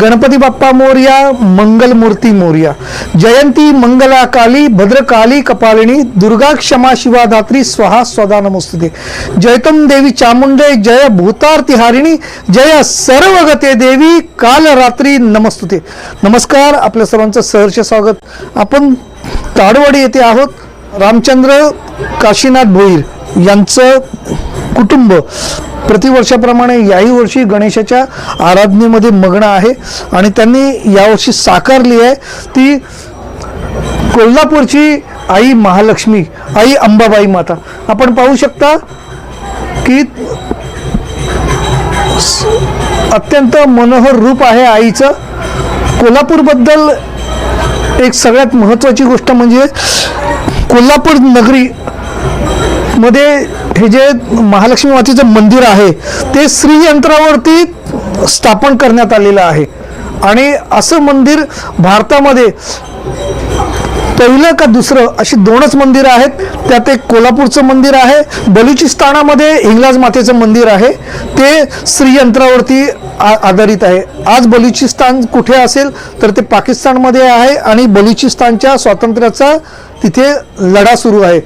गणपती बाप्पा मोर्या मंगलमूर्ती मोर्या. जयंती मंगलाकाली भद्रकाली कपालिनी दुर्गा क्षमा शिवा धात्री स्वाहा स्वदा नमोस्तुते जयतम देवी चामुंडे जय भूतार्तिहारिणी जय सर्वगते देवी काल रात्री नमस्तुते. नमस्कार आपल्या सर्वांचं सहर्ष स्वागत. आपण ताडवाडी येथे आहोत. रामचंद्र काशीनाथ भोईर यांचं कुटुंब. प्रतिवर्षाप्रमाणे याही वर्षी गणेशाच्या आराधनेमध्ये मग्न आहे आणि त्यांनी यावर्षी साकारली आहे. ती कोल्हापूरची आई महालक्ष्मी आई अंबाबाई माता. आपण पाहू शकता की अत्यंत मनोहर रूप आहे आईचं. कोल्हापूरबद्दल एक सगळ्यात महत्त्वाची गोष्ट म्हणजे कोल्हापूर नगरी मध्ये हे जे महालक्ष्मी मातेचं मंदिर आहे ते श्रीयंत्रावरती स्थापन करण्यात आलेलं आहे. आणि असं मंदिर भारतामध्ये पहिलं का दुसरं? अशी दोनच मंदिरं आहेत. त्यात एक कोल्हापूरचं मंदिर आहे. बलुचिस्तानामध्ये हिंगलाज मातेचं मंदिर आहे. ते श्रीयंत्रावरती आ- आधारित आहे. आज बलुचिस्तान कुठे असेल तर ते पाकिस्तानमध्ये आहे आणि बलुचिस्तानच्या स्वातंत्र्याचा तिथे लढा सुरू आहे.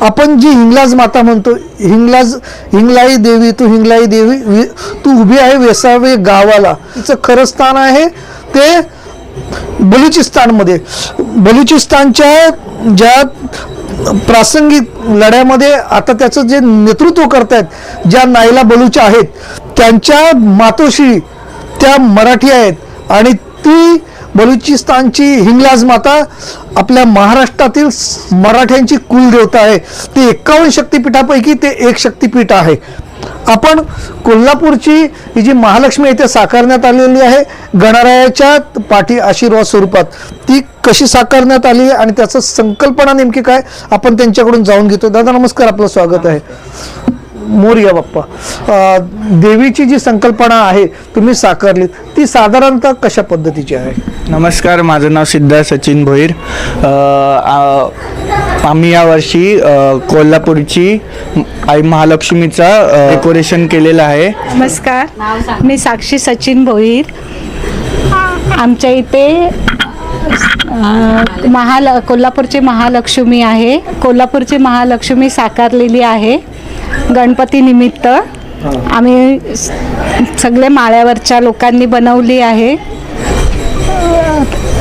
आपण जी हिंगलाज माता म्हणतो हिंगलाज हिंगलाई देवी तू हिंगलाई देवी तू उभी आहे वेसावे गावाला. तिचं खरं स्थान आहे. ते बलुचिस्तानमध्ये. बलुचिस्तानच्या ज्या प्रासंगिक लढ्यामध्ये आता त्याचं जे नेतृत्व करतायत ज्या नाईला बलूच आहेत त्यांच्या मातोश्री त्या मराठी आहेत. आणि ती बलुचिस्तानची हिंगलाज माता आपल्या महाराष्ट्रातील मराठ्यांची कुलदेवता आहे. ती एकावन्न शक्तिपीठापैकी ते एक शक्तिपीठ आहे. आपण कोल्हापूरची ही जी महालक्ष्मी इथे साकारण्यात आलेली आहे गणरायाच्या पाठी आशीर्वाद स्वरूपात ती कशी साकारण्यात आली आहे आणि त्याचं संकल्पना नेमकी काय आपण त्यांच्याकडून जाऊन घेतो दादा नमस्कार आपलं स्वागत आहे. मोर्या बाप्पा देवीची जी संकल्पना आहे तुम्ही साकारली ती साधारणतः कशा पद्धतीची आहे? नमस्कार माझं नाव सिद्धार्थ सचिन भोईर. आम्ही यावर्षी कोल्हापूरची आई महालक्ष्मीचा डेकोरेशन केलेलं आहे. नमस्कार मी साक्षी सचिन भोईर. आमच्या इथे महाल कोल्हापूरची महालक्ष्मी आहे. कोल्हापूरची महालक्ष्मी साकारलेली आहे. गणपती निमित्त आम्ही सगळे माळ्यावरच्या लोकांनी बनवली आहे.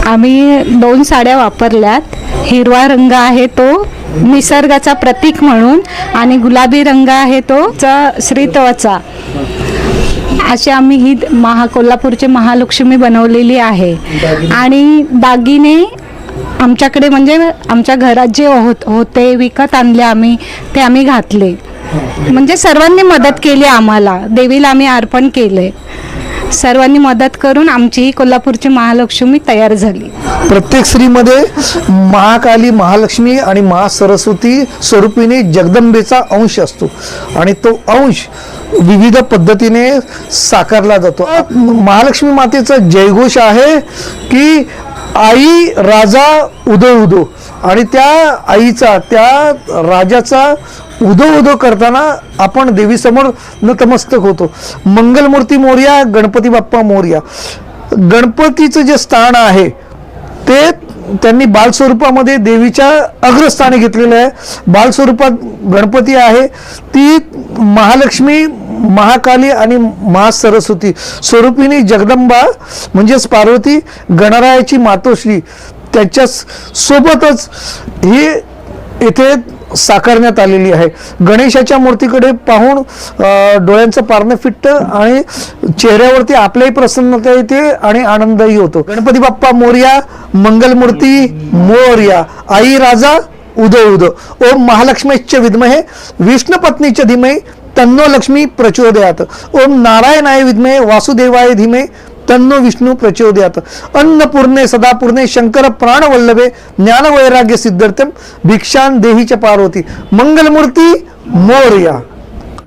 आम्ही दोन साड्या वापरल्यात. हिरवा रंग आहे तो निसर्गाचा प्रतीक म्हणून आणि गुलाबी रंग आहे तो च- श्रीत्वचा अशी आम्ही ही महा कोल्हापूरची महालक्ष्मी बनवलेली आहे. आणि दागिने आमच्याकडे म्हणजे आमच्या घरात जे होत होते विकत आणले आम्ही ते आम्ही घातले. म्हणजे सर्वांनी मदत केली आम्हाला. देवीला आम्ही अर्पण केले सर्वांनी मदत करून आमची ही कोल्हापूरची महालक्ष्मी तयार झाली. प्रत्येक स्त्रीमध्ये महाकाली महालक्ष्मी आणि महासरस्वती स्वरूपीने जगदंबेचा अंश असतो. आणि तो अंश विविध पद्धतीने साकारला जातो. महालक्ष्मी मातेचा जयघोष आहे की आई राजा उदो उदो. आणि त्या आईचा त्या राजाचा उदो उदो करताना आपण देवीसमोर नतमस्तक होतो. मंगलमूर्ती मोर्या गणपती बाप्पा मोर्या. गणपतीचं जे स्थान आहे ते त्यांनी बालस्वरूपामध्ये देवीच्या अग्रस्थानी घेतलेलं आहे. बालस्वरूपात गणपती आहे. ती महालक्ष्मी महाकाली आणि महासरस्वती स्वरूपिणी जगदंबा म्हणजेच पार्वती गणरायाची मातोश्री त्याच्या सोबतच ही येथे साकारण्यात आलेली आहे. गणेशाच्या मूर्तीकडे पाहून डोळ्यांचं पारणं फिट्ट आणि चेहऱ्यावरती आपल्याही प्रसन्नता येते आणि आनंदही होतो. गणपती बाप्पा मोर्या मंगलमूर्ती मोर्या आई राजा उदो उदो. ओम महालक्ष्मीश्च विद्महे विष्णुपत्नीच्या धीमहि तन्नो लक्ष्मी प्रचोदयात. ओम नारायणाय विद्महे वासुदेवाय धीमे तन्नो विष्णू प्रचोदयात। अन्नपूर्णे सदापूर्णे शंकर प्राणवल्लभे ज्ञानवैराग्य सिद्धार्थम भिक्षान देहीच्या पार्वती। मंगलमूर्ती मोर्या।